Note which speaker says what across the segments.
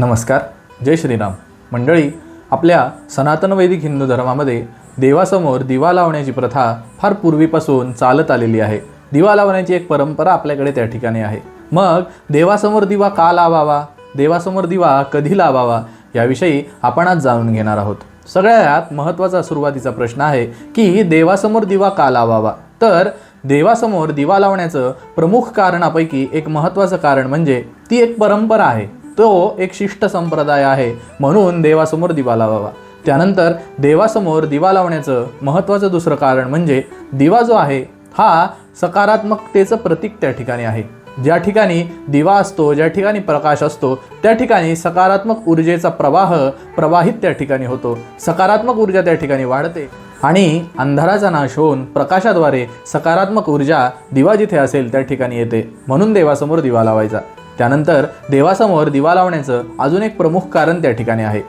Speaker 1: नमस्कार जय श्रीराम. मंडळी आपल्या सनातन वैदिक हिंदू धर्मामध्ये देवासमोर दिवा लावण्याची प्रथा फार पूर्वीपासून चालत आलेली आहे. दिवा लावण्याची एक परंपरा आपल्याकडे त्या ठिकाणी आहे. मग देवासमोर दिवा का लावावा? देवासमोर दिवा कधी लावावा? याविषयी आपण आज जाणून घेणार आहोत. सगळ्यात महत्त्वाचा सुरुवातीचा प्रश्न आहे की देवासमोर दिवा का लावावा? तर देवासमोर दिवा लावण्याचं प्रमुख कारणापैकी एक महत्त्वाचं कारण म्हणजे ती एक परंपरा आहे. तो एक शिष्ट संप्रदाय आहे. म्हणून देवासमोर दिवा लावावा. त्यानंतर देवासमोर दिवा लावण्याचं महत्त्वाचं दुसरं कारण म्हणजे दिवा जो आहे हा सकारात्मकतेचं प्रतीक त्या ठिकाणी आहे. ज्या ठिकाणी दिवा असतो ज्या ठिकाणी प्रकाश असतो त्या ठिकाणी सकारात्मक ऊर्जेचा प्रवाह प्रवाहित त्या ठिकाणी होतो. सकारात्मक ऊर्जा त्या ठिकाणी वाढते आणि अंधाराचा नाश होऊन प्रकाशाद्वारे सकारात्मक ऊर्जा दिवा जिथे असेल त्या ठिकाणी येते. म्हणून देवासमोर दिवा लावायचा. त्यानंतर देवासमोर दिवा लावण्याचं अजून एक प्रमुख कारण त्या ठिकाणी आहे.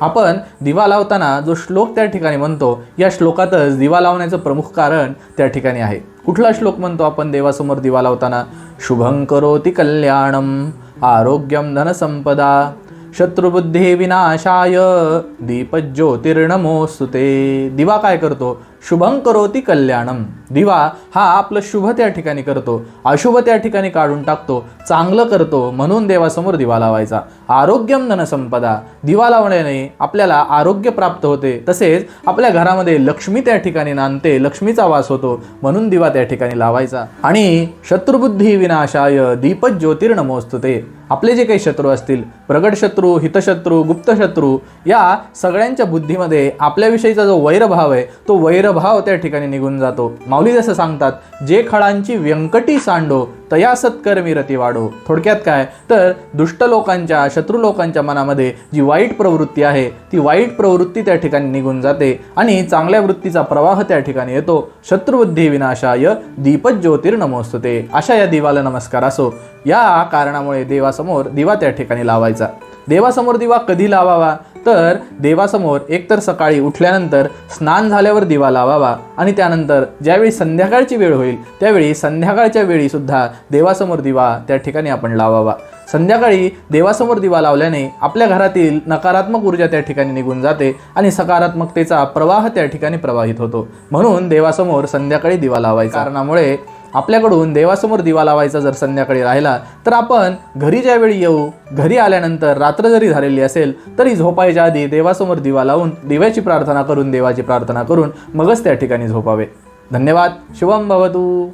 Speaker 1: आपण दिवा लावताना जो श्लोक त्या ठिकाणी म्हणतो या श्लोकातच दिवा लावण्याचं प्रमुख कारण त्या ठिकाणी आहे. कुठला श्लोक म्हणतो आपण देवासमोर दिवा लावताना? शुभं करोति कल्याणम आरोग्यम धनसंपदा शत्रुबुद्धी विनाशाय दीपज्योतिर्नमोस्तुते दिवा काय करतो? शुभं करोति कल्याणम दिवा हा आपलं शुभ त्या ठिकाणी करतो. अशुभ त्या ठिकाणी काढून टाकतो. चांगलं करतो. म्हणून देवासमोर दिवा लावायचा. आरोग्यम धनसंपदा दिवा लावण्याने आपल्याला आरोग्य प्राप्त होते. तसेच आपल्या घरामध्ये लक्ष्मी त्या ठिकाणी नांदते. लक्ष्मीचा वास होतो. म्हणून दिवा त्या ठिकाणी लावायचा. आणि शत्रुबुद्धी विनाशाय दीपज्योतिर्नमोस्तुते. ज्योतिर्नमोस्तुते आपले जे काही शत्रू असतील प्रगट शत्रू हितशत्रू गुप्तशत्रू या सगळ्यांच्या बुद्धीमध्ये आपल्याविषयीचा जो वैरभाव आहे तो वैर वैरभाव त्या ठिकाणी निघून जातो. माऊली जसं सांगतात जे खळांची व्यंकटी सांडो तया सत्कर्मी रती वाढो. थोडक्यात काय? तर दुष्ट लोकांच्या शत्रू लोकांच्या मनामध्ये जी वाईट प्रवृत्ती आहे ती वाईट प्रवृत्ती त्या ठिकाणी निघून जाते आणि चांगल्या वृत्तीचा प्रवाह त्या ठिकाणी येतो. शत्रुबुद्धी विनाशाय दीपज्योतिर्नमोस्तुते. अशा या दिवाला नमस्कार असो. या कारणामुळे देवासमोर दिवा त्या ठिकाणी लावायचा. देवासमोर दिवा कधी लावावा? तर देवासमोर एकतर सकाळी उठल्यानंतर स्नान झाल्यावर दिवा लावावा आणि त्यानंतर ज्यावेळी संध्याकाळची वेळ होईल त्यावेळी संध्याकाळच्या वेळी सुद्धा देवासमोर दिवा त्या ठिकाणी आपण लावावा. संध्याकाळी देवासमोर दिवा लावल्याने आपल्या घरातील नकारात्मक ऊर्जा त्या ठिकाणी निघून जाते आणि सकारात्मकतेचा प्रवाह त्या ठिकाणी प्रवाहित होतो. म्हणून देवासमोर संध्याकाळी दिवा लावायचा. कारणामुळे आपल्याकडून देवासमोर दिवा लावायचा जर संध्याकाळी राहिला तर आपण घरी ज्यावेळी येऊ घरी आल्यानंतर रात्र जरी झालेली असेल तरी झोपायच्या आधी देवासमोर दिवा लावून दिव्याची प्रार्थना करून देवाची प्रार्थना करून मगच त्या ठिकाणी झोपावे. धन्यवाद. शुभम भवतू.